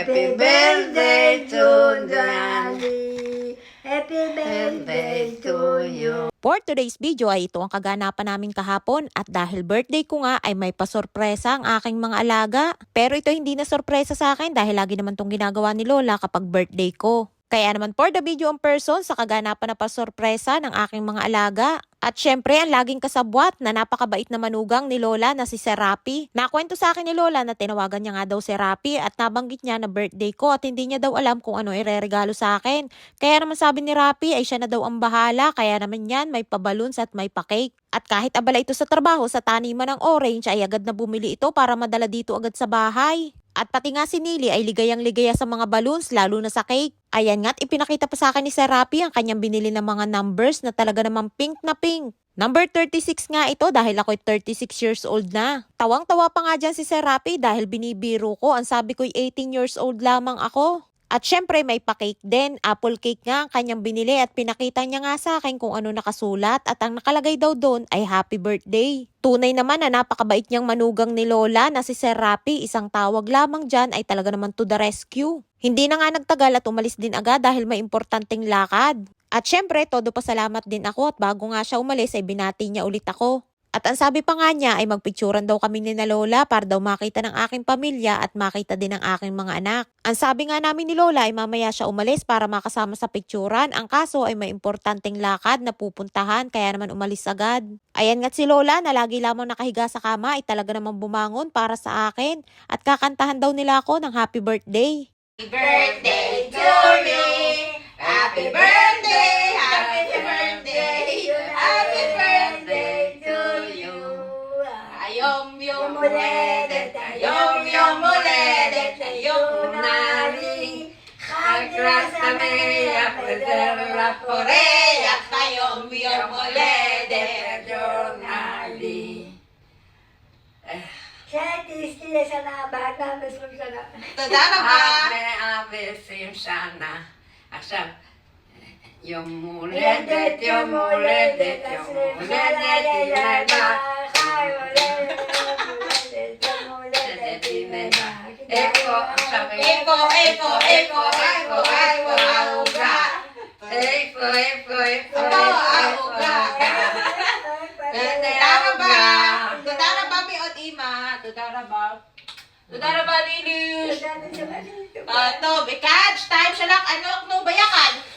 Happy birthday to Johnny. Happy birthday to you. For today's video ay ito ang kaganapan namin kahapon at dahil birthday ko nga ay may pasorpresa ang aking mga alaga. Pero ito hindi na sorpresa sa akin dahil lagi naman tong ginagawa ni Lola kapag birthday ko. Kaya naman for the video on person sa kaganapan na pasorpresa ng aking mga alaga. At syempre, ang laging kasabwat na napakabait na manugang ni Lola na si Serapi. Nakwento sa akin ni Lola na tinawagan niya nga daw si Rapi at nabanggit niya na birthday ko at hindi niya daw alam kung ano ireregalo sa akin. Kaya naman sabi ni Rapi ay siya na daw ang bahala kaya naman yan may pabalons at may pa-cake. At kahit abala ito sa trabaho sa taniman ng orange ay agad na bumili ito para madala dito agad sa bahay. At pati nga si Nili ay ligayang ligaya sa mga balloons lalo na sa cake. Ayan nga't ipinakita pa sa akin ni Serapi ang kanyang binili ng mga numbers na talaga namang pink na pink. Number 36 nga ito dahil ako'y 36 years old na. Tawang-tawa pa nga dyan si Serapi dahil binibiro ko. Ang sabi ko'y 18 years old lamang ako. At syempre may pa-cake din, apple cake nga ang kanyang binili at pinakita niya nga sa akin kung ano nakasulat at ang nakalagay daw doon ay happy birthday. Tunay naman na napakabait niyang manugang ni Lola na si Sir Rapi, isang tawag lamang dyan ay talaga naman to the rescue. Hindi na nga nagtagal at umalis din agad dahil may importanteng lakad. At syempre, todo pasalamat din ako at bago nga siya umalis ay binati niya ulit ako. At ang sabi pa nga niya ay magpicturan daw kami ni na Lola para daw makita ng aking pamilya at makita din ng aking mga anak. Ang sabi nga namin ni Lola ay mamaya siya umalis para makasama sa picturan. Ang kaso ay may importanteng lakad na pupuntahan kaya naman umalis agad. Ayan nga't si Lola na lagi lamang nakahiga sa kama ay talaga namang bumangon para sa akin at kakantahan daw nila ako ng happy birthday. Birthday to yom yom הולדת, היום יום הולדת ליום נעלי. חג רס שמח וזר לך פורח, היום יום הולדת ליום נעלי. שתזכי לשנה הבאה, 120 שנה. תודה רבה. 120 שנה. עכשיו, יום הולדת, יום הולדת, יום הולדת, ילדה. Eko, eko, eko, eko, eko, auga. Eko, eko, eko, Aba, auga. Tudara ba? eko. Tudara ba, mi od ima? Tudara ba? Tudara ba, Lilius? Ano, bikaj, time siya lang, ano, no, bayakan.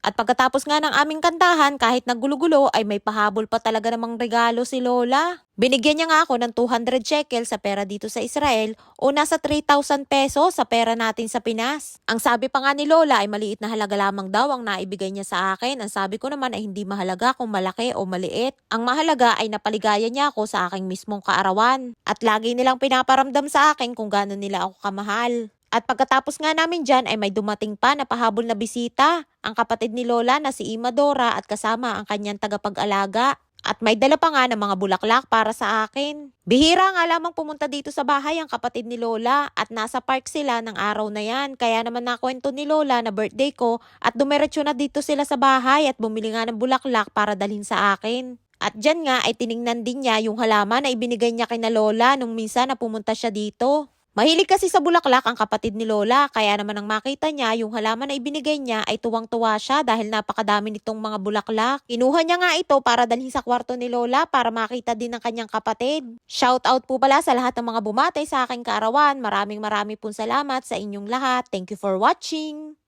At pagkatapos nga ng aming kantahan, kahit naggulo-gulo ay may pahabol pa talaga namang regalo si Lola. Binigyan niya nga ako ng 200 shekel sa pera dito sa Israel o nasa 3,000 pesos sa pera natin sa Pinas. Ang sabi pa nga ni Lola ay maliit na halaga lamang daw ang naibigay niya sa akin. Ang sabi ko naman ay hindi mahalaga kung malaki o maliit. Ang mahalaga ay napaligaya niya ako sa aking mismong kaarawan. At lagi nilang pinaparamdam sa akin kung gaano nila ako kamahal. At pagkatapos nga namin dyan ay may dumating pa na pahabol na bisita. Ang kapatid ni Lola na si Imadora at kasama ang kanyang tagapag-alaga. At may dala pa nga ng mga bulaklak para sa akin. Bihira nga lamang pumunta dito sa bahay ang kapatid ni Lola at nasa park sila ng araw na yan. Kaya naman nakwento ni Lola na birthday ko at dumiretso na dito sila sa bahay at bumili nga ng bulaklak para dalhin sa akin. At dyan nga ay tiningnan din niya yung halaman na ibinigay niya kay na Lola nung minsan na pumunta siya dito. Mahilig kasi sa bulaklak ang kapatid ni Lola, kaya naman nang makita niya yung halaman na ibinigay niya ay tuwang-tuwa siya dahil napakadami nitong mga bulaklak. Kinuha niya nga ito para dalhin sa kwarto ni Lola para makita din ng kanyang kapatid. Shout out po pala sa lahat ng mga bumatay sa aking kaarawan. Maraming maraming pong salamat sa inyong lahat. Thank you for watching!